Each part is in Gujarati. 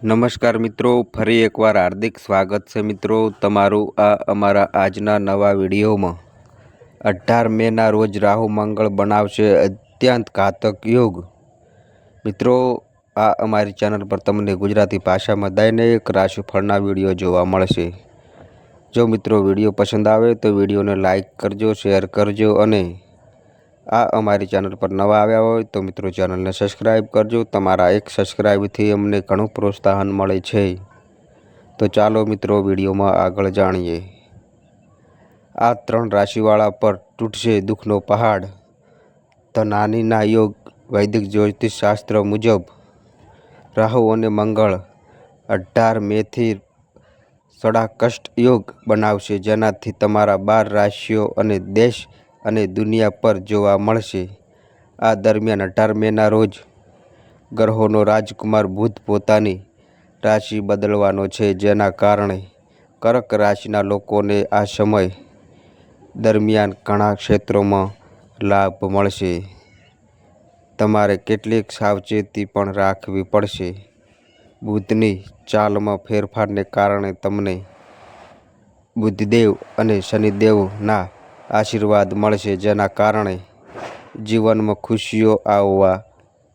નમસ્કાર મિત્રો, ફરી એકવાર હાર્દિક સ્વાગત છે મિત્રો તમારું આ અમારા આજના નવા વિડીયોમાં. અઢાર મેના રોજ રાહુ મંગળ બનાવશે અત્યંત ઘાતક યોગ. મિત્રો, આ અમારી ચેનલ પર તમને ગુજરાતી ભાષામાં દૈનિક રાશિફળના વીડિયો જોવા મળશે. જો મિત્રો વીડિયો પસંદ આવે તો વિડીયોને લાઇક કરજો, શેર કરજો અને આ અમારી ચેનલ પર નવા આવ્યા હોય તો મિત્રો ચેનલને સબસ્ક્રાઈબ કરજો. તમારા એક સબસ્ક્રાઈબથી અમને ઘણું પ્રોત્સાહન મળે છે. તો ચાલો મિત્રો વિડીયોમાં આગળ જાણીએ. આ ત્રણ રાશિવાળા પર તૂટશે દુઃખનો પહાડ. ધનાનીના યોગ વૈદિક જ્યોતિષ શાસ્ત્ર મુજબ રાહુ અને મંગળ અઢાર મેથી સડાકષ્ટ યોગ બનાવશે. જેનાથી તમારા બાર રાશિઓ અને દેશ અને દુનિયા પર જોવા મળશે. આ દરમિયાન અઢાર મેના રોજ ગ્રહોનો રાજકુમાર બુધ પોતાની રાશિ બદલવાનો છે, જેના કારણે કર્ક રાશિના લોકોને આ સમય દરમિયાન ઘણા ક્ષેત્રોમાં લાભ મળશે. તમારે કેટલીક સાવચેતી પણ રાખવી પડશે. બુધની ચાલમાં ફેરફારને કારણે તમને બુદ્ધદેવ અને શનિદેવના આશીર્વાદ મળશે જેના કારણે જીવનમાં ખુશીઓ આવવા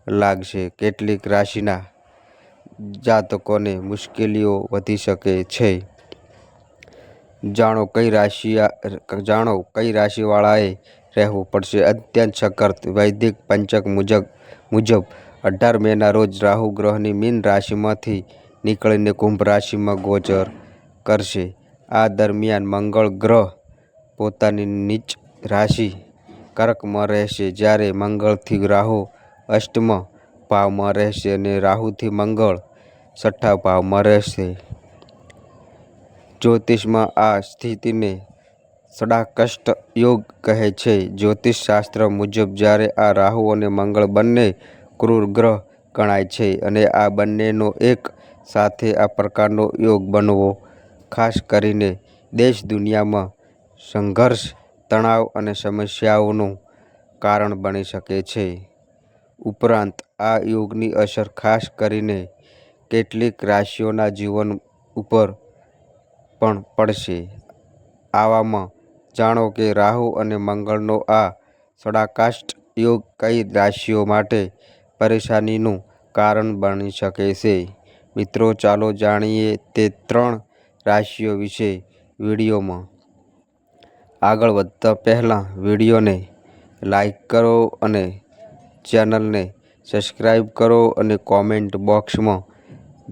લાગશે. કેટલીક રાશિના જાતકોને મુશ્કેલીઓ વધી શકે છે. જાણો કઈ રાશિ જાણો કઈ રાશિવાળાએ રહેવું પડશે. અત્યંત સખત વૈદિક પંચક મુજબ મુજબ અઢાર મેના રોજ રાહુ ગ્રહની મીન રાશિમાંથી નીકળીને કુંભ રાશિમાં ગોચર કરશે. આ દરમિયાન મંગળ ગ્રહ પોતાની નીચ રાશિ કર્કમાં રહેશે. જ્યારે મંગળથી રાહુ અષ્ટમ ભાવમાં રહેશે અને રાહુથી મંગળ છઠ્ઠા ભાવમાં રહેશે. જ્યોતિષમાં આ સ્થિતિને સડાકષ્ટ યોગ કહે છે. જ્યોતિષ શાસ્ત્ર મુજબ જ્યારે આ રાહુ અને મંગળ બંને ક્રૂર ગ્રહ ગણાય છે અને આ બંનેનો એક સાથે આ પ્રકારનો યોગ બનવો. ખાસ કરીને દેશ દુનિયામાં સંઘર્ષ, તણાવ અને સમસ્યાઓનું કારણ બની શકે છે. ઉપરાંત, આ યોગની અસર ખાસ કરીને કેટલીક રાશિઓના જીવન ઉપર પણ પડશે. આવામાં જાણો કે રાહુ અને મંગળનો આ સડાકાષ્ટ યોગ કઈ રાશિઓ માટે પરેશાનીનું કારણ બની શકે છે? મિત્રો, ચાલો જાણીએ તે ત્રણ રાશિઓ વિશે વિડીયોમાં. આગળ વધતા પહેલાં વિડીયોને લાઈક કરો અને ચેનલને સબસ્ક્રાઈબ કરો અને કોમેન્ટ બોક્સમાં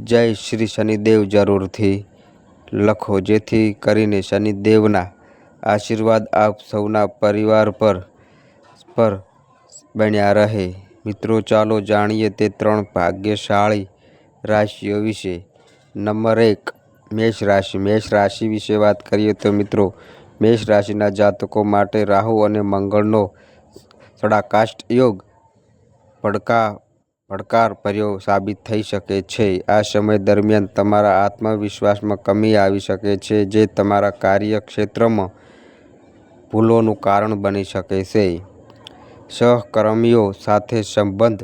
જય શ્રી શનિદેવ જરૂરથી લખો. જેથી કરીને શનિદેવના આશીર્વાદ આપ સૌના પરિવાર પર પર બન્યા રહે. મિત્રો, ચાલો જાણીએ તે ત્રણ ભાગ્યશાળી રાશિઓ વિશે. નંબર એક, મેષ રાશિ. મેષ રાશિ વિશે વાત કરીએ તો મિત્રો મેષ રાશિના જાતકો માટે રાહુ અને મંગળનો સડાકાષ્ટ યોગ પડકા પડકારભર્યો સાબિત થઈ શકે છે. આ સમય દરમિયાન તમારા આત્મવિશ્વાસમાં કમી આવી શકે છે, જે તમારા કાર્યક્ષેત્રમાં ભૂલોનું કારણ બની શકે છે. સહકર્મીઓ સાથે સંબંધ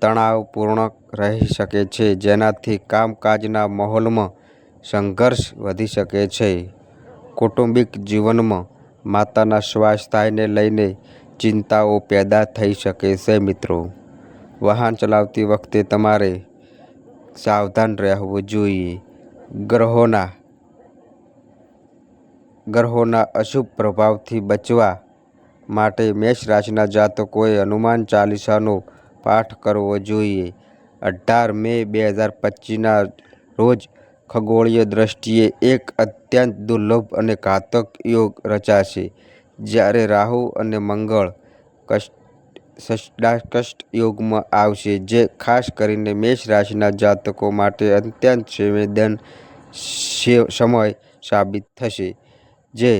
તણાવપૂર્ણ રહી શકે છે, જેનાથી કામકાજના માહોલમાં સંઘર્ષ વધી શકે છે. કૌટુંબિક જીવનમાં માતાના સ્વાસ્થ્યને લઈને ચિંતાઓ પેદા થઈ શકે છે મિત્રો. વાહન ચલાવતી વખતે તમારે સાવધાન રહેવું જોઈએ. ગ્રહોના ગ્રહોના અશુભ પ્રભાવથી બચવા માટે મેષ રાશિના જાતકોએ હનુમાન ચાલીસાનો પાઠ કરવો જોઈએ. અઢાર મે બે હજાર પચીસના રોજ ખગોળીય દ્રષ્ટિએ એક અત્યંત દુર્લભ અને ઘાતક યોગ રચાશે. જ્યારે રાહુ અને મંગળ કષ્ટ યોગમાં આવશે, જે ખાસ કરીને મેષ રાશિના જાતકો માટે અત્યંત સંવેદન સમય સાબિત થશે. જે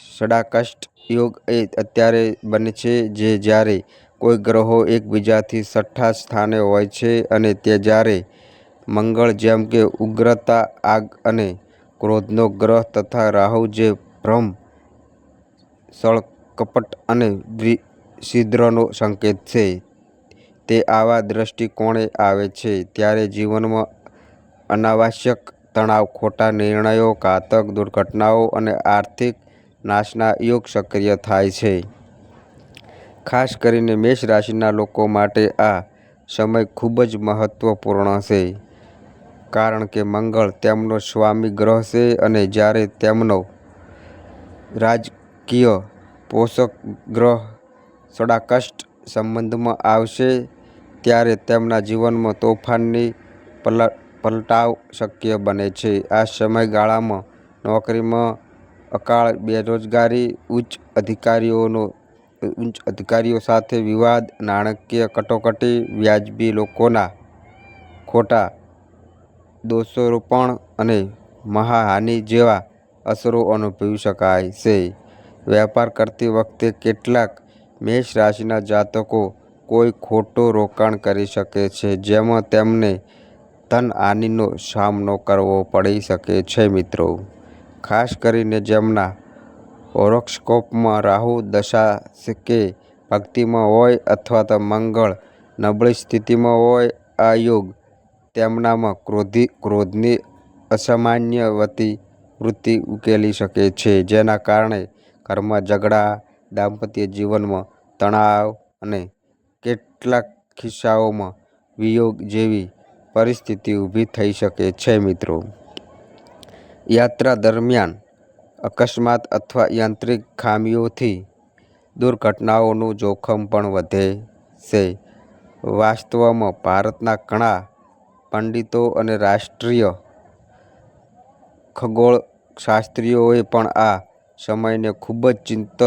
સડાકષ્ટ યોગ એ અત્યારે બને છે, જે જ્યારે કોઈ ગ્રહો એકબીજાથી છઠ્ઠા સ્થાને હોય છે અને તે જ્યારે મંગળ જેમ કે ઉગ્રતા, આગ અને ક્રોધનો ગ્રહ તથા રાહુ જે ભ્રમ, સળકપટ અને છિદ્રનો સંકેત છે, તે આવા દ્રષ્ટિકોણે આવે છે. ત્યારે જીવનમાં અનાવશ્યક તણાવ, ખોટા નિર્ણયો, ઘાતક દુર્ઘટનાઓ અને આર્થિક નાશના યોગ સક્રિય થાય છે. ખાસ કરીને મેષ રાશિના લોકો માટે આ સમય ખૂબ જ મહત્વપૂર્ણ છે. કારણ કે મંગળ તેમનો સ્વામી ગ્રહ છે અને જ્યારે તેમનો રાજકીય પોષક ગ્રહ સડાકષ્ટ સંબંધમાં આવશે, ત્યારે તેમના જીવનમાં તોફાનની પલ, પલટાવ શક્ય બને છે. આ સમયગાળામાં નોકરીમાં અકાળ બેરોજગારી, ઉચ્ચ અધિકારીઓનો, ઉચ્ચ અધિકારીઓ સાથે વિવાદ, નાણાકીય કટોકટી, વ્યાજબી લોકોના ખોટા દોષારોપણ અને મહાહાનિ જેવા અસરો અનુભવી શકાય છે. વેપાર કરતી વખતે કેટલાક મેષ રાશિના જાતકો કોઈ ખોટું રોકાણ કરી શકે છે, જેમાં તેમને ધનહાનિનો સામનો કરવો પડી શકે છે મિત્રો. ખાસ કરીને જેમના હોરોસ્કોપમાં રાહુ દશા કે ભક્તિમાં હોય અથવા તો મંગળ નબળી સ્થિતિમાં હોય, આ યોગ તેમનામાં ક્રોધી, ક્રોધની અસામાન્યવતી વૃત્તિ ઉકેલી શકે છે, જેના કારણે ઘરમાં ઝઘડા, દાંપત્ય જીવનમાં તણાવ અને કેટલાક કિસ્સાઓમાં વિયોગ જેવી પરિસ્થિતિ ઊભી થઈ શકે છે, મિત્રો. યાત્રા દરમિયાન અકસ્માત અથવા યાંત્રિક ખામીઓથી દુર્ઘટનાઓનું જોખમ પણ વધે છે. વાસ્તવમાં ભારતના ઘણા પંડિતો અને રાષ્ટ્રીય ખગોળશાસ્ત્રીઓએ પણ આ સમયને ખૂબ જ ચિંત,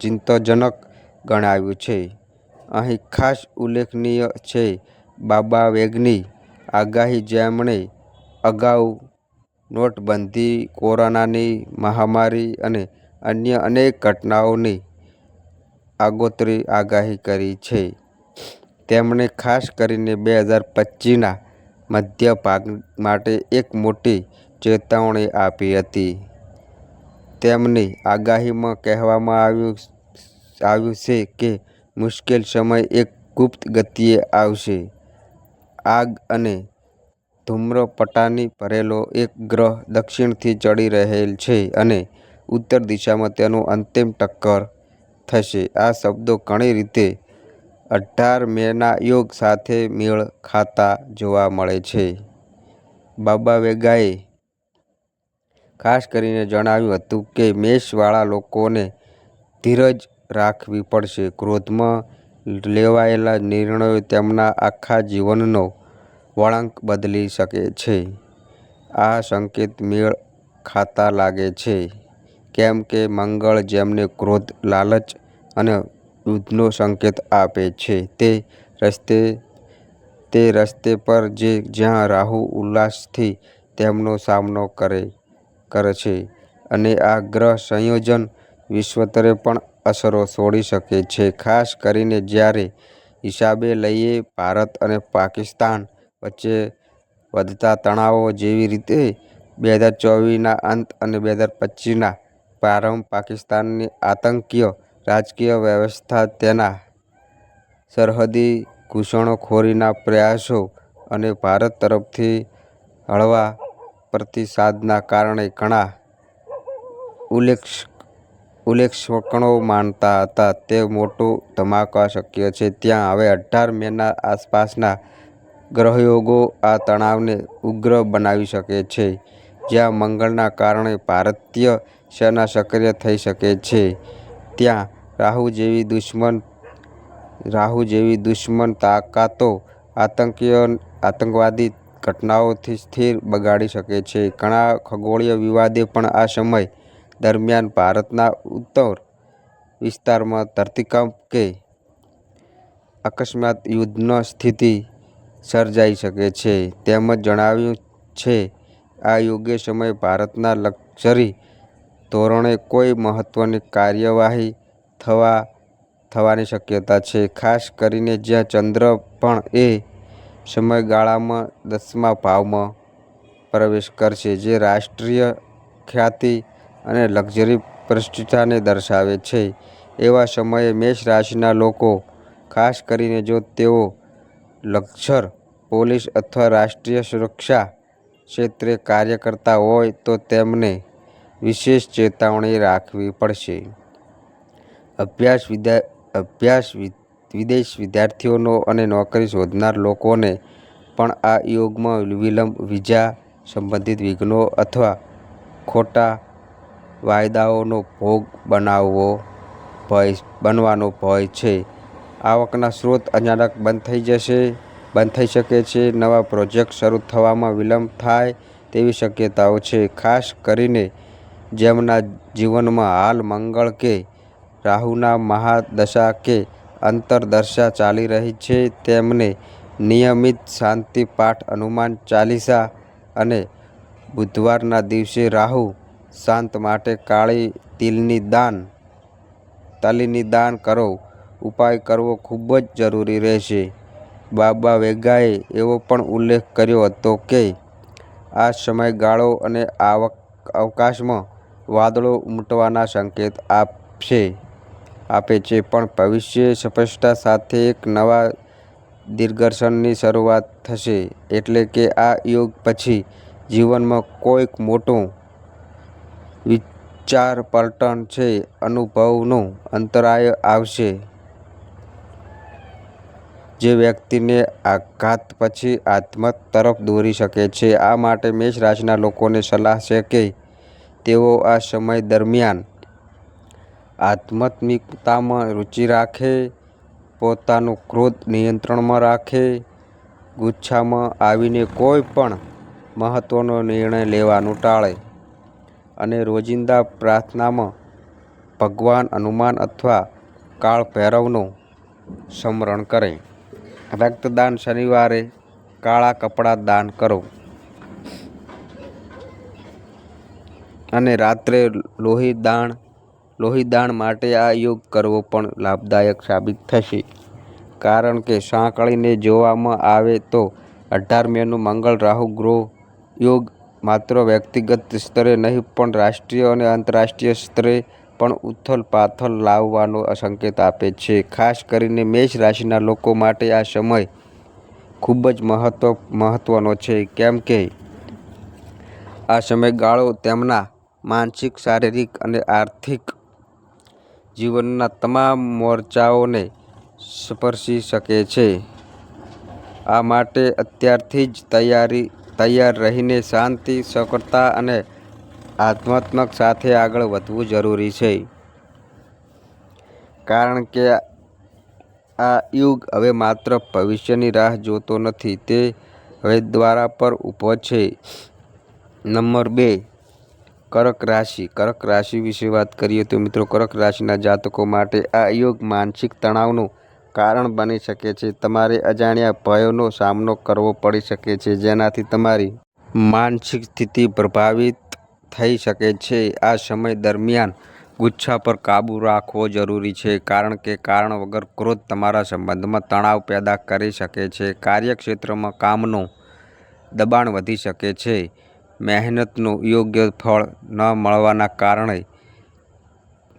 ચિંતાજનક ગણાવ્યું છે. અહીં ખાસ ઉલ્લેખનીય છે બાબા વેગની આગાહી જેમણે અગાઉ નોટબંધી, કોરોનાની મહામારી અને અન્ય અનેક ઘટનાઓની આગોતરી આગાહી કરી છે. તેમણે ખાસ કરીને બે હજાર પચીસના મધ્ય ભાગ માટે એક મોટી ચેતવણી આપી હતી. તેમની આગાહીમાં કહેવામાં આવ્યું આવ્યું છે કે મુશ્કેલ સમય એક ગુપ્ત ગતિએ આવશે. આગ અને ધૂમ્રપટાની ભરેલો એક ગ્રહ દક્ષિણથી ચડી રહેલ છે અને ઉત્તર દિશામાં તેનું અંતિમ ટક્કર થશે. આ શબ્દો ઘણી રીતે અઢાર મેના યોગ સાથે મેળ ખાતા જોવા મળે છે. બાબા વેગાએ ખાસ કરીને જણાવ્યું હતું કે મેષવાળા લોકોને ધીરજ રાખવી પડશે. ક્રોધમાં લેવાયેલા નિર્ણયો તેમના આખા જીવનનો વળાંક બદલી શકે છે. આ સંકેત મેળ ખાતા લાગે છે. કેમ કે મંગળ જેમને ક્રોધ, લાલચ અને યુદ્ધનો સંકેત આપે છે. તે રસ્તે તે રસ્તે પર જે જ્યાં રાહુ ઉલ્લાસથી તેમનો સામનો કરે કરે છે અને આ ગ્રહ સંયોજન વિશ્વતરે પણ અસરો છોડી શકે છે. ખાસ કરીને જ્યારે હિસાબે લઈએ ભારત અને પાકિસ્તાન વચ્ચે વધતા તણાવો જેવી રીતે બે હજાર ચોવીસના અંત અને બે હજાર પચીસના પ્રારંભ પાકિસ્તાનની આતંકીય રાજકીય વ્યવસ્થા તેના સરહદી ઘૂસણખોરીના પ્રયાસો અને ભારત તરફથી હળવા પ્રતિસાદના કારણે ઘણા ઉલ્લેખ ઉલ્લેખક્ષણો માનતા હતા. તે મોટું ધમાકા શક્ય છે. ત્યાં હવે અઢાર મેના આસપાસના ગ્રહયોગો આ તણાવને ઉગ્ર બનાવી શકે છે, જ્યાં મંગળના કારણે ભારતીય સેના સક્રિય થઈ શકે છે. ત્યાં રાહુ જેવી દુશ્મન, રાહુ જેવી દુશ્મન તાકાતો આતંકીય આતંકવાદી ઘટનાઓથી સ્થિર બગાડી શકે છે. ઘણા ખગોળીય વિવાદે પણ આ સમય દરમિયાન ભારતના ઉત્તર વિસ્તારમાં ધરતીકંપ કે અકસ્માત યુદ્ધનો સ્થિતિ સર્જાઈ શકે છે. તેમજ જણાવ્યું છે, આ યોગ્ય સમયે ભારતના લક્ઝરી ધોરણે કોઈ મહત્ત્વની કાર્યવાહી થવા, થવાની શક્યતા છે. ખાસ કરીને જ્યાં ચંદ્ર પણ એ સમયગાળામાં દસમા ભાવમાં પ્રવેશ કરશે, જે રાષ્ટ્રીય ખ્યાતિ અને લક્ઝરી પ્રતિષ્ઠાને દર્શાવે છે. એવા સમયે મેષ રાશિના લોકો, ખાસ કરીને જો તેઓ લશ્કર પોલીસ અથવા રાષ્ટ્રીય સુરક્ષા ક્ષેત્રે કાર્ય કરતા હોય, તો તેમને વિશેષ ચેતવણી રાખવી પડશે. અભ્યાસ વિદ્યા, અભ્યાસ વિદેશ વિદ્યાર્થીઓનો અને નોકરી શોધનાર લોકોને પણ આ યોગમાં વિલંબ, વિઝા સંબંધિત વિઘ્નો અથવા ખોટા વાયદાઓનો ભોગ બનાવવો ભય, બનવાનો ભય છે. આવકના સ્ત્રોત અચાનક બંધ થઈ જશે, બંધ થઈ શકે છે, નવા પ્રોજેક્ટ શરૂ થવામાં વિલંબ થાય તેવી શક્યતાઓ છે. ખાસ કરીને જેમના જીવનમાં હાલ મંગળ કે રાહુના મહાદશા કે અંતરદશા ચાલી રહી છે, તેમને નિયમિત શાંતિ પાઠ, હનુમાન ચાલીસા અને બુધવારના દિવસે રાહુ શાંત માટે કાળી તિલની દાન, તલીની દાન કરો, ઉપાય કરવો ખૂબ જ જરૂરી રહેશે. બાબા વેગાએ એવો પણ ઉલ્લેખ કર્યો હતો કે, આ સમયગાળો અને આવક, અવકાશમાં વાદળો ઉમટવાના સંકેત આપશે. આપે છે. પણ ભવિષ્ય સ્પષ્ટતા સાથે એક નવા દિગ્દર્શનની શરૂઆત થશે. એટલે કે આ યોગ પછી જીવનમાં કોઈક મોટું વિચાર પલટન છે. અનુભવનો અંતરાય આવશે. જે વ્યક્તિને આઘાત પછી આત્મહત્યા તરફ દોરી શકે છે. આ માટે મેષ રાશિના લોકોને સલાહ છે કે તેઓ આ સમય દરમિયાન આધ્યાત્મિકતામાં રુચિ રાખે, પોતાનું ક્રોધ નિયંત્રણમાં રાખે, ગુચ્છામાં આવીને કોઈ પણ મહત્ત્વનો નિર્ણય લેવાનું ટાળે અને રોજિંદા પ્રાર્થનામાં ભગવાન હનુમાન અથવા કાળ ભૈરવનું સ્મરણ કરે. રક્તદાન શનિવારે કાળા કપડાં દાન કરો અને રાત્રે લોહીદાન લોહીદાન માટે આ યોગ કરવો પણ લાભદાયક સાબિત થશે. કારણ કે સાંકળીને જોવામાં આવે તો અઢાર મેનું મંગળ રાહુ ગ્રહ યોગ માત્ર વ્યક્તિગત સ્તરે નહીં, પણ રાષ્ટ્રીય અને આંતરરાષ્ટ્રીય સ્તરે પણ ઉથલ પાથલ લાવવાનો સંકેત આપે છે. ખાસ કરીને મેષ રાશિના લોકો માટે આ સમય ખૂબ જ મહત્વ મહત્ત્વનો છે. કેમ કે આ સમયગાળો તેમના માનસિક, શારીરિક અને આર્થિક જીવનના તમામ મોરચાઓને સ્પર્શી શકે છે. આ માટે અત્યારથી જ તૈયારી, તૈયાર રહીને શાંતિ, સફળતા અને આધ્યાત્મક સાથે આગળ વધવું જરૂરી છે. કારણ કે આ યુગ હવે માત્ર ભવિષ્યની રાહ જોતો નથી, તે હવે દ્વારા પર ઊભો છે. નંબર બે કર્ક રાશિ. કર્ક રાશિ વિશે વાત કરીએ તો મિત્રો, કર્ક રાશિના જાતકો માટે આ યોગ માનસિક તણાવનું કારણ બની શકે છે. તમારે અજાણ્યા ભયોનો સામનો કરવો પડી શકે છે, જેનાથી તમારી માનસિક સ્થિતિ પ્રભાવિત થઈ શકે છે. આ સમય દરમિયાન ગુચ્છા પર કાબૂ રાખવો જરૂરી છે, કારણ કે કારણ વગર ક્રોધ તમારા સંબંધમાં તણાવ પેદા કરી શકે છે. કાર્યક્ષેત્રમાં કામનું દબાણ વધી શકે છે. મહેનતનું યોગ્ય ફળ ન મળવાના કારણે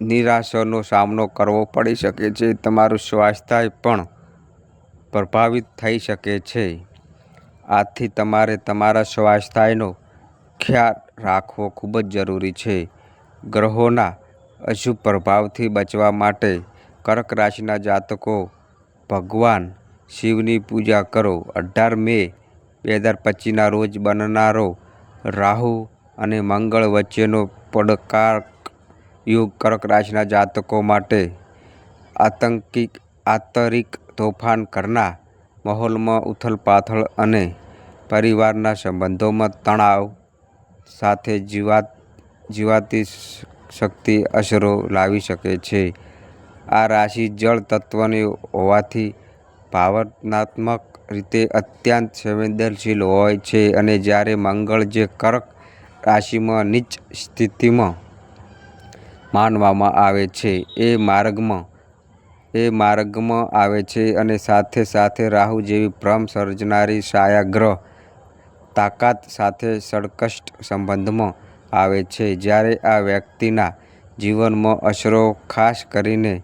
નિરાશાનો સામનો કરવો પડી શકે છે. તમારું સ્વાસ્થ્ય પણ પ્રભાવિત થઈ શકે છે. આથી તમારે તમારા સ્વાસ્થ્યનો ખ્યાલ રાખવો ખૂબ જ જરૂરી છે. ગ્રહોના અશુભ પ્રભાવથી બચવા માટે કર્ક રાશિના જાતકો ભગવાન શિવની પૂજા કરો. અઢાર મે બે હજાર પચીસના રોજ બનનારો રાહુ અને મંગળ વચ્ચેનો પડકાર યુગ કર્ક રાશિના જાતકો માટે આતંકિક, આંતરિક તોફાન ઘરના માહોલમાં ઉથલપાથલ અને પરિવારના સંબંધોમાં તણાવ સાથે જીવાત, જીવાતી શક્તિ અસરો લાવી શકે છે. આ રાશિ જળ તત્વની હોવાથી ભાવનાત્મક રીતે અત્યંત સંવેદનશીલ હોય છે અને જ્યારે મંગળ જે કર્ક રાશિમાં નીચ સ્થિતિમાં માનવામાં આવે છે, એ માર્ગમાં એ માર્ગમાં આવે છે અને સાથે સાથે રાહુ જેવી ભ્રમ સર્જનારી છાયાગ્રહ તાકાત સાથે સડકષ્ટ સંબંધમાં આવે છે. જ્યારે આ વ્યક્તિના જીવનમાં અસરો ખાસ કરીને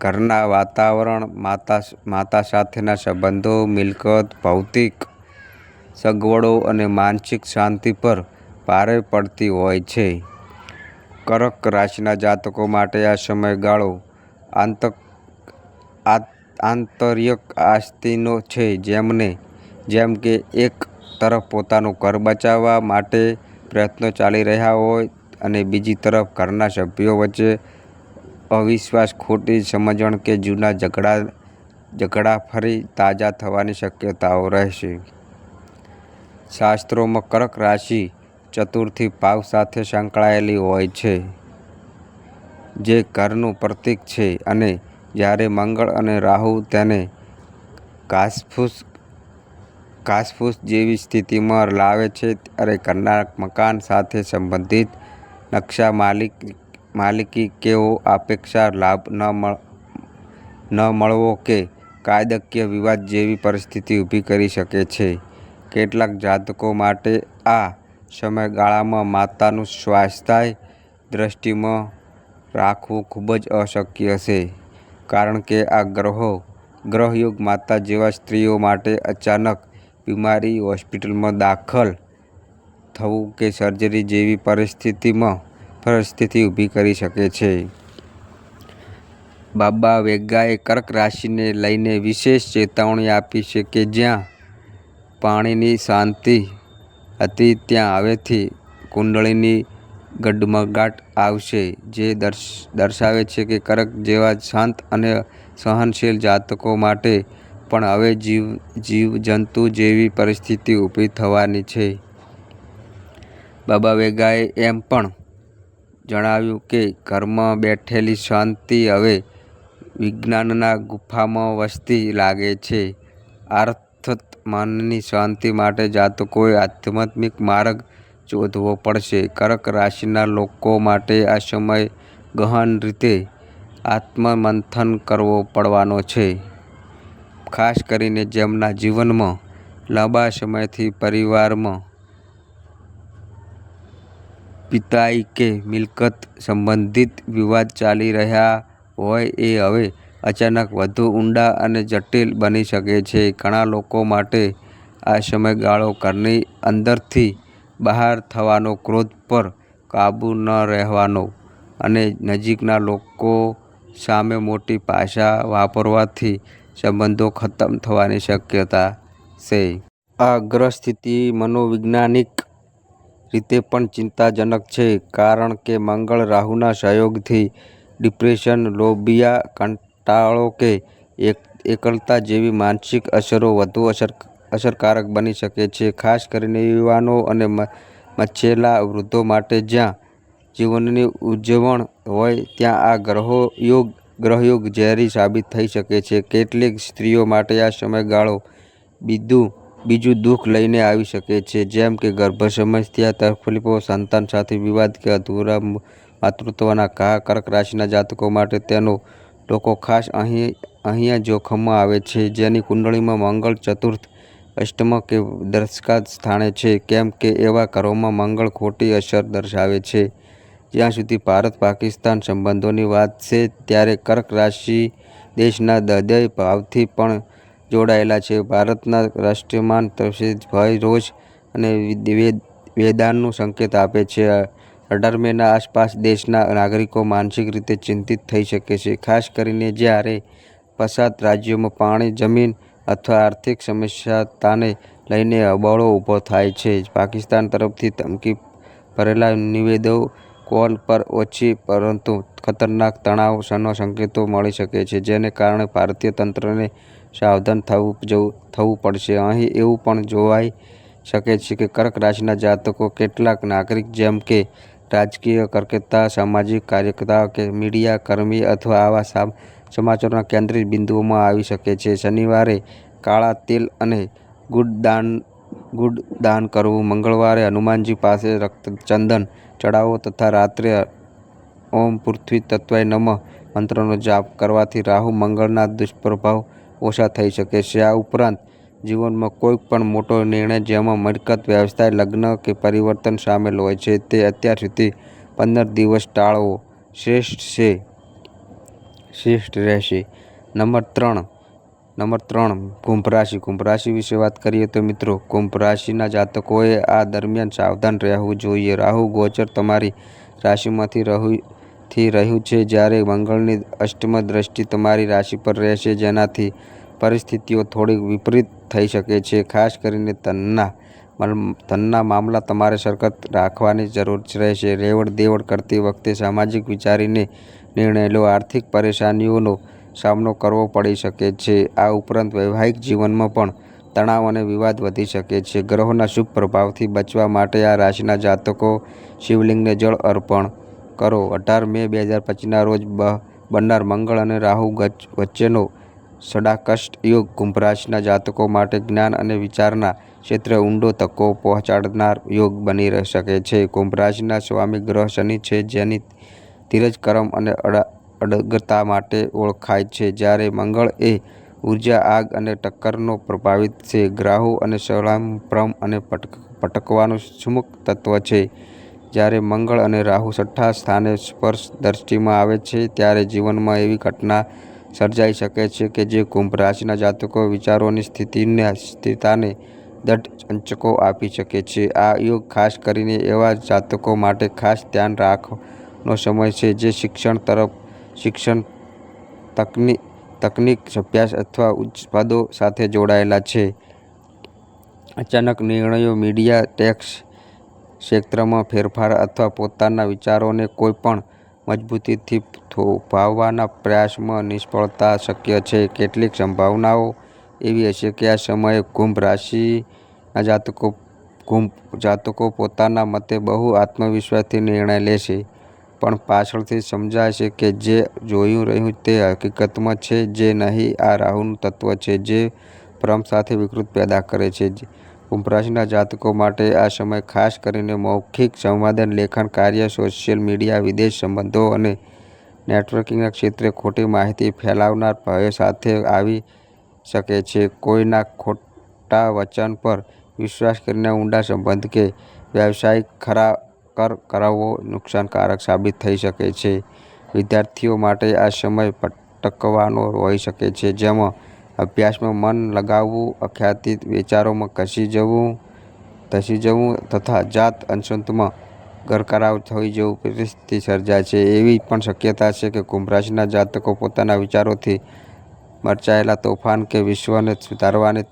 ઘરના વાતાવરણ, માતા માતા સાથેના સંબંધો, મિલકત, ભૌતિક સગવડો અને માનસિક શાંતિ પર ભારે પડતી હોય છે. કર્ક રાશિના જાતકો માટે આ સમયગાળો આંતક આંતરિક આસ્તીનો છે, જેમને, જેમ કે એક તરફ પોતાનું ઘર બચાવવા માટે પ્રયત્નો ચાલી રહ્યા હોય અને બીજી તરફ ઘરના સભ્યો વચ્ચે અવિશ્વાસ ખોટી સમજણ કે જૂના ઝઘડા ઝઘડા ફરી તાજા થવાની શક્યતાઓ રહેશે. શાસ્ત્રોમાં કર્ક રાશિ ચતુર્થી ભાવ સાથે સંકળાયેલી હોય છે, જે ઘરનું પ્રતીક છે અને જ્યારે મંગળ અને રાહુ તેને ઘાસફૂસ ઘાસફૂસ જેવી સ્થિતિમાં લાવે છે, ત્યારે ઘરના મકાન સાથે સંબંધિત નકશા માલિક માલિકી કેવો અપેક્ષા લાભ ન ન મળવો કે કાયદાકીય વિવાદ જેવી પરિસ્થિતિ ઊભી કરી શકે છે. કેટલાક જાતકો માટે આ સમયગાળામાં માતાનું સ્વાસ્થ્ય દ્રષ્ટિમાં રાખવું ખૂબ જ અશક્ય છે, કારણ કે આ ગ્રહો, ગ્રહયોગ માતા જેવા સ્ત્રીઓ માટે અચાનક બીમારી, હોસ્પિટલમાં દાખલ થવું કે સર્જરી જેવી પરિસ્થિતિમાં પરિસ્થિતિ ઊભી કરી શકે છે. બાબા વેગાએ કર્ક રાશિને લઈને વિશેષ ચેતવણી આપી છે કે જ્યાં પાણીની શાંતિ હતી, ત્યાં હવેથી કુંડળીની ગડમગાટ આવશે. જે દર્શ, દર્શાવે છે કે કર્ક જેવા શાંત અને સહનશીલ જાતકો માટે પણ હવે જીવ, જીવજંતુ જેવી પરિસ્થિતિ ઊભી થવાની છે. બાબા વેગાએ એમ પણ જણાવ્યું કે, ઘરમાં બેઠેલી શાંતિ હવે વિજ્ઞાનના ગુફામાં વસતી લાગે છે. અર્થાત મનની શાંતિ માટે જાતકોએ આધ્યાત્મિક માર્ગ શોધવો પડશે. કર્ક રાશિના લોકો માટે આ સમય ગહન રીતે આત્મમંથન કરવો પડવાનો છે. ખાસ કરીને જેમના જીવનમાં લાંબા સમયથી પરિવારમાં પિતાઈ કે મિલકત સંબંધિત વિવાદ ચાલી રહ્યા હોય એ હવે અચાનક વધુ ઊંડા અને જટિલ બની શકે છે. ઘણા લોકો માટે આ સમયગાળો ઘરની અંદરથી બહાર થવાનો ક્રોધ પર કાબૂ ન રહેવાનો અને નજીકના લોકો સામે મોટી ભાષા વાપરવાથી સંબંધો ખતમ થવાની શક્યતા છે. આ ગ્રહ સ્થિતિ મનોવૈજ્ઞાનિક રીતે પણ ચિંતાજનક છે, કારણ કે મંગળ રાહુના સહયોગથી ડિપ્રેશન, લોબિયા, કંટાળો કે એકલતા જેવી માનસિક અસરો વધુ અસર, અસરકારક બની શકે છે. ખાસ કરીને યુવાનો અને મચ્છેલા વૃદ્ધો માટે જ્યાં જીવનની ઉજવણ હોય, ત્યાં આ ગ્રહો યોગ, ગ્રહયોગ ઝેરી સાબિત થઈ શકે છે. કેટલીક સ્ત્રીઓ માટે આ સમયગાળો બીજું બીજું દુઃખ લઈને આવી શકે છે. જેમ કે ગર્ભ સમસ્યા તકલીફો સંતાન સાથે વિવાદ કે અધૂરા માતૃત્વના ઘા, કર્ક રાશિના જાતકો માટે તેનો લોકો ખાસ અહીં, અહીંયા જોખમમાં આવે છે. જેની કુંડળીમાં મંગળ ચતુર્થ અષ્ટમ કે દશકા સ્થાને છે. કેમ કે એવા ઘરોમાં મંગળ ખોટી અસર દર્શાવે છે. જ્યાં સુધી ભારત પાકિસ્તાન સંબંધોની વાત છે, ત્યારે કર્ક રાશિ દેશના હૃદય ભાવથી પણ જોડાયેલા છે. ભારતના રાષ્ટ્રીયમાન રાષ્ટ્રમાન ભય, રોષ અને વેદાનનું સંકેત આપે છે. અઢાર મેના આસપાસ દેશના નાગરિકો માનસિક રીતે ચિંતિત થઈ શકે છે. ખાસ કરીને જ્યારે પસાત રાજ્યોમાં પાણી, જમીન અથવા આર્થિક સમસ્યાતાને લઈને અબળો ઊભો થાય છે. પાકિસ્તાન તરફથી ધમકી ભરેલા નિવેદો કોલ પર ઓછી, પરંતુ ખતરનાક તણાવનો સંકેતો મળી શકે છે, જેને કારણે ભારતીય તંત્રને સાવધાન થવું જવું, થવું પડશે. અહીં એવું પણ જોવાઈ શકે છે કે કર્ક રાશિના જાતકો કેટલાક નાગરિક જેમ કે રાજકીય કરકતા, સામાજિક કાર્યકર્તા કે મીડિયા કર્મી અથવા આવા સમાચારોના કેન્દ્રિત બિંદુઓમાં આવી શકે છે. શનિવારે કાળા તેલ અને ગુડ દાન ગુડ દાન કરવું, મંગળવારે હનુમાનજી પાસે રક્ત ચંદન ચડાવો તથા રાત્રે ઓમ પૃથ્વી તત્વાય નમઃ મંત્રનો જાપ કરવાથી રાહુ મંગળના દુષ્પ્રભાવ ઓછા થઈ શકે છે. આ ઉપરાંત, જીવનમાં કોઈ પણ મોટો નિર્ણય જેમાં મિલકત, વ્યવસાય, લગ્ન કે પરિવર્તન સામેલ હોય છે, તે અત્યાર સુધી પંદર દિવસ ટાળવો શ્રેષ્ઠ છે. શ્રેષ્ઠ રહેશે. નંબર ત્રણ. નંબર ત્રણ, કુંભ રાશિ. કુંભ રાશિ વિશે વાત કરીએ તો મિત્રો, કુંભ રાશિના જાતકોએ આ દરમિયાન સાવધાન રહેવું જોઈએ. રાહુ, ગોચર તમારી રાશિમાંથી રહ્યું થી રહ્યું છે જ્યારે મંગળની અષ્ટમ દ્રષ્ટિ તમારી રાશિ પર રહેશે, જેનાથી પરિસ્થિતિઓ થોડીક વિપરીત થઈ શકે છે. ખાસ કરીને તનના ધનના મામલા તમારે સરકત રાખવાની જરૂર રહેશે. રેવડ દેવડ કરતી વખતે સામાજિક વિચારીને નિર્ણય લો આર્થિક પરેશાનીઓનો સામનો કરવો પડી શકે છે. આ ઉપરાંત વૈવાહિક જીવનમાં પણ તણાવ અને વિવાદ વધી શકે છે. ગ્રહોના શુભ પ્રભાવથી બચવા માટે આ રાશિના જાતકો શિવલિંગને જળ અર્પણ કરો. અઢાર મે બે હજાર પચીસના રોજ બનનાર મંગળ અને રાહુ વચ્ચેનો સડાકષ્ટ યોગ કુંભરાશના જાતકો માટે જ્ઞાન અને વિચારના ક્ષેત્રે ઊંડો તકો પહોંચાડનાર યોગ બની રહી શકે છે. કુંભરાશના સ્વામી ગ્રહ શનિ છે, જેની ધીરજ, કરમ અને અડગતા માટે ઓળખાય છે. જ્યારે મંગળ એ ઊર્જા, આગ અને ટક્કરનો પ્રભાવિત છે, ગ્રાહુ અને સંભ્રમ અને પટક, પટકવાનું સુમુખ તત્વ છે. જ્યારે મંગળ અને રાહુ છઠ્ઠા સ્થાને સ્પર્શ દ્રષ્ટિમાં આવે છે, ત્યારે જીવનમાં એવી ઘટના સર્જાઈ શકે છે કે જે કુંભ રાશિના જાતકો વિચારોની સ્થિતિને, સ્થિરતાને દઢ અંચકો આપી શકે છે. આ યોગ ખાસ કરીને એવા જાતકો માટે ખાસ ધ્યાન રાખવાનો સમય છે જે શિક્ષણ તરફ, શિક્ષણ તકની, તકનીક, અભ્યાસ અથવા ઉચ્ચ પદો સાથે જોડાયેલા છે. અચાનક નિર્ણયો, મીડિયા, ટેક્સ ક્ષેત્રમાં ફેરફાર અથવા પોતાના વિચારોને કોઈપણ મજબૂતીથી થોભાવવાના પ્રયાસમાં નિષ્ફળતા શક્ય છે. કેટલીક સંભાવનાઓ એવી હશે કે આ સમયે કુંભ રાશિના જાતકો, કુંભ જાતકો પોતાના મતે બહુ આત્મવિશ્વાસથી નિર્ણય લેશે. પણ પાછળથી સમજાશે કે જે જોયું રહ્યું તે હકીકતમાં છે, જે નહીં, આ રાહુનું તત્વ છે, જે ભ્રમ સાથે વિકૃત પેદા કરે છે. કુંભ રાશિના જાતકો માટે આ સમય ખાસ કરીને મૌખિક સંવાદન, લેખન કાર્ય, સોશિયલ મીડિયા, વિદેશ સંબંધો અને નેટવર્કિંગના ક્ષેત્રે ખોટી માહિતી ફેલાવનાર ભય સાથે આવી શકે છે. કોઈના ખોટા વચન પર વિશ્વાસ કરીને ઊંડા સંબંધ કે વ્યવસાયિક ખરા કર કરાવવો નુકસાનકારક સાબિત થઈ શકે છે. વિદ્યાર્થીઓ માટે આ સમય ભટકવાનો હોઈ શકે છે, જેમાં અભ્યાસમાં મન લગાવવું અખ્યાતિત વિચારોમાં ઘસી જવું, ધસી જવું તથા જાત અંશમાં ગરકરાવ થઈ જવું પરિસ્થિતિ સર્જાય છે. એવી પણ શક્યતા છે કે કુંભ રાશિના જાતકો પોતાના વિચારોથી મરચાયેલા તોફાન કે વિશ્વને સુધારવાની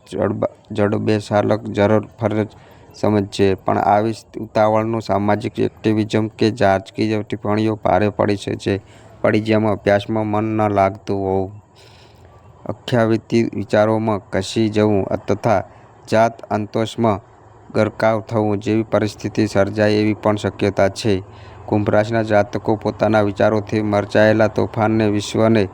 જડબેસાલક જરૂર ફરજ સમજશે. પણ આવી ઉતાવળનું સામાજિક એક્ટિવિઝમ કે રાજકીય ટિપ્પણીઓ ભારે પડી છે. પડી જેમાં અભ્યાસમાં મન ન લાગતું હોવું. અખ્યાતિત વિચારોમાં કસી જવું તથા જાત અંતોષમાં ગરકાવ થવું જેવી પરિસ્થિતિ સર્જાય એવી પણ શક્યતા છે. કુંભ રાશિના જાતકો પોતાના વિચારોથી મરચાયેલા તોફાનને વિશ્વને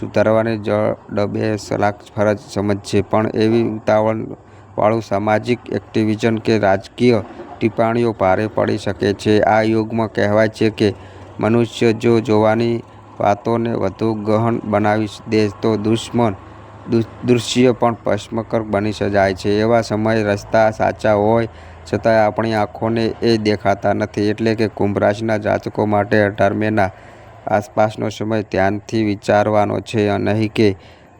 સુધારવાની જડબેસલાક ફરજ સમજશે. પણ એવી ઉતાવળવાળું સામાજિક એક્ટિવિઝન કે રાજકીય ટિપ્પણીઓ ભારે પડી શકે છે. આ યોગમાં કહેવાય છે કે મનુષ્ય જો જોવાની વાતોને વધુ ગહન બનાવી દે તો દુશ્મન દૃશ્ય પણ ભસ્મકર બની જાય છે. એવા સમયે રસ્તા સાચા હોય છતાંય આપણી આંખોને એ દેખાતા નથી. એટલે કે કુંભ રાશિના જાતકો માટે અઢાર મેના આસપાસનો સમય ધ્યાનથી વિચારવાનો છે નહીં કે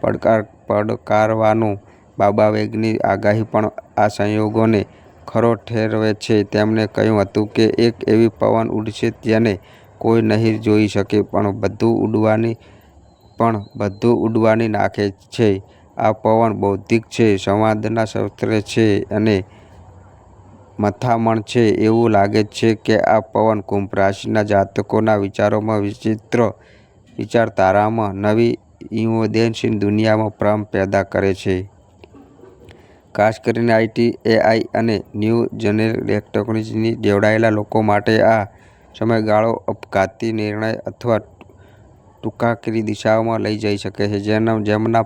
પડકાર, પડકારવાનું. બાબા વેગની આગાહી પણ આ સંયોગોને ખરો ઠેરવે છે. તેમણે કહ્યું હતું કે એક એવી પવન ઉડશે જેને કોઈ નહીં જોઈ શકે, પણ બધું ઉડવાની, પણ બધું ઉડવાની નાખે છે. આ પવન બૌદ્ધિક છે, સંવાદના શસ્ત્ર છે અને મથામણ છે. એવું લાગે છે કે આ પવન કુંભ રાશિના જાતકોના વિચારોમાં વિચિત્ર વિચારધારામાં નવી સંવેદનશીલ દુનિયામાં ભ્રમ પેદા કરે છે. ખાસ કરીને આઈટી, એઆઈ અને ન્યૂ જનરેશન ટેકનોલોજીની જોડાયેલા લોકો માટે આ સમયગાળો અપઘાતી નિર્ણય અથવા ટૂંકાકીરી દિશાઓમાં લઈ જઈ શકે છે જેમના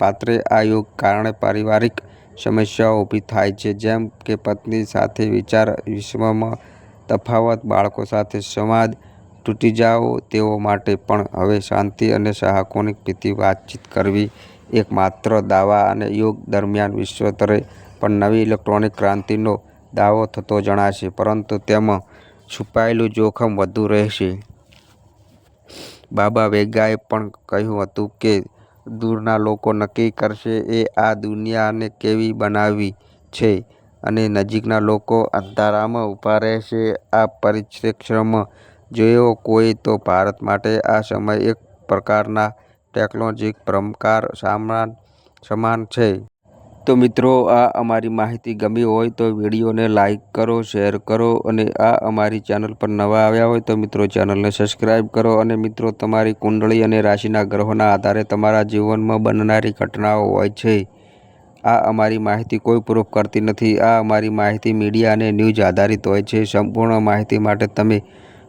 પાત્રે આ યોગ કારણે પારિવારિક સમસ્યાઓ ઊભી થાય છે, જેમ કે પત્ની સાથે વિચાર વિશ્વમાં તફાવત, બાળકો સાથે સંવાદ તૂટી જાઓ તેઓ માટે પણ હવે શાંતિ અને સહાનુભૂતિથી વાતચીત કરવી એકમાત્ર દાવા અને યોગ દરમિયાન વિશ્વસ્તરે પણ નવી ઇલેક્ટ્રોનિક ક્રાંતિનો દાવો થતો જણાશે, પરંતુ તેમાં છુપાયેલું જોખમ વધુ રહેશે બાબા વેગાએ પણ કહ્યું હતું કે, દૂરના લોકો નક્કી કરશે એ આ દુનિયાને કેવી બનાવવી છે અને નજીકના લોકો અંધારામાં ઊભા રહેશે આ પરિપ્રેક્ષ્યમાં જોયો કોઈ તો ભારત માટે આ સમય એક પ્રકારના ટેકનોલોજીક સામાન સમાન છે. તો મિત્રો, આ અમારી માહિતી ગમી હોય તો વિડીયોને લાઇક કરો, શેર કરો અને આ અમારી ચેનલ પર નવા આવ્યા હોય તો મિત્રો ચેનલને સબસ્ક્રાઈબ કરો અને મિત્રો, તમારી કુંડળી અને રાશિના ગ્રહોના આધારે તમારા જીવનમાં બનનારી ઘટનાઓ હોય છે. આ અમારી માહિતી કોઈ પ્રૂફ કરતી નથી આ અમારી માહિતી મીડિયા અને ન્યૂઝ આધારિત હોય છે સંપૂર્ણ માહિતી માટે તમે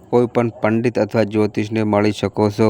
કોઈ પણ પંડિત અથવા જ્યોતિષને મળી શકો છો.